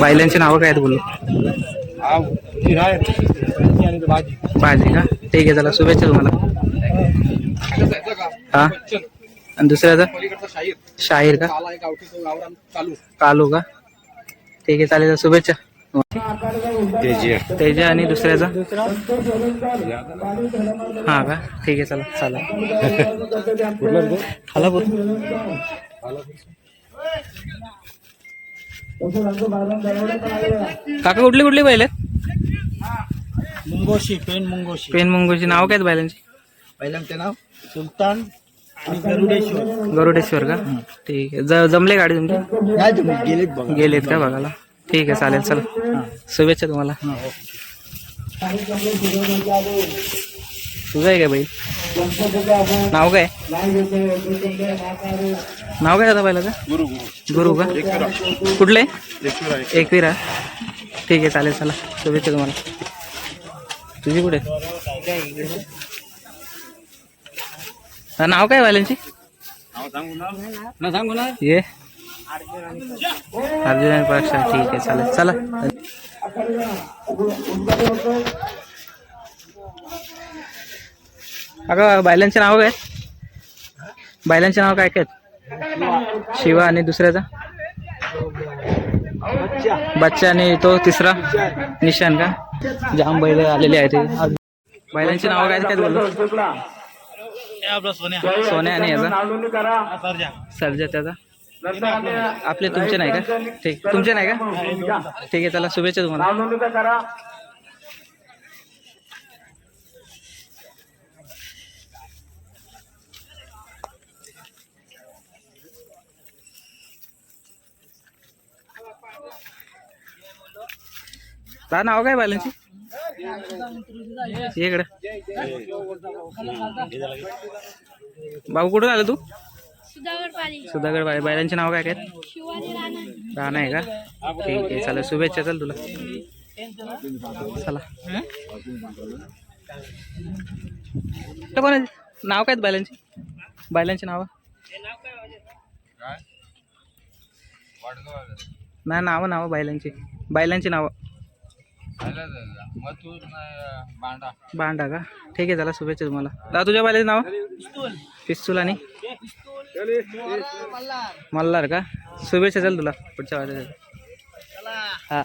बैलांची नावं काय आहेत बोलू? भाजी का? ठीक आहे चला शुभेच्छा तुम्हाला. हा? आणि दुसऱ्याचा? शाहीर. का? कालू का? ठीक आहे चालेल शुभेच्छा. तेजा आणि दुसऱ्याचा? हा का? ठीक आहे चला चला खालापूर काका कुठली कुठली बैल आहेत? मुंगोशी पेन मुंगोशी. पेन मुंगूची नाव काय बैलांची? पहिल्यांचे नाव सुलतान आणि गरुडेश्वर. गरुडेश्वर का? ठीक आहे. जमले गाडी तुमची? गेलेत गेलेत का बघायला? ठीक आहे चालेल चला. शुभेच्छा तुम्हाला. तुझं आहे का बाई नाव काय? नाव काय दादा पहिलं गुरु गुरु का? कुठले? एकविरा. ठीक आहे चालेल चला. शुभेच्छा तुम्हाला. तुझी कुठे? नाव काय वाल्यांची? ना सांगू ना ये. अर्जुन आणि परीक्षा ठीक आहे चालेल चला. अगं बैलांचे नाव काय? बैलांचे नाव काय काय? शिवा आणि दुसऱ्याचा? बच्चा आणि तो तिसरा? निशान का? जाम बैल आलेले आहेत. बैलांचे नाव काय काय बोललो? सोन्या सोन्या आणि याचा? सर्जा त्याचा? आपले तुमचे नाही का? ठीक. तुमचे नाही का? ठीक आहे चला शुभेच्छा तुम्हाला. का नाव काय बायलांची इकडे. भाऊ कुठून आला तू? सुधागड पाली सुधागड बाय बैलांचे नाव काय काय? राणा. राणा आहे का? ठीक आहे चालेल शुभेच्छा चल तुला. चला. तर कोण? नाव काय आहेत बैलांची बैलांची नाव? नाही नावं नावं बैलांची बैलांची नावं. बांडा का? ठीक आहे चला शुभेच्छा तुम्हाला. दादा तुझ्या बैलाचे नाव? पिस्तूल. आणि? मल्हार. का? शुभेच्छा चल तुला पुढच्या वाजता हा.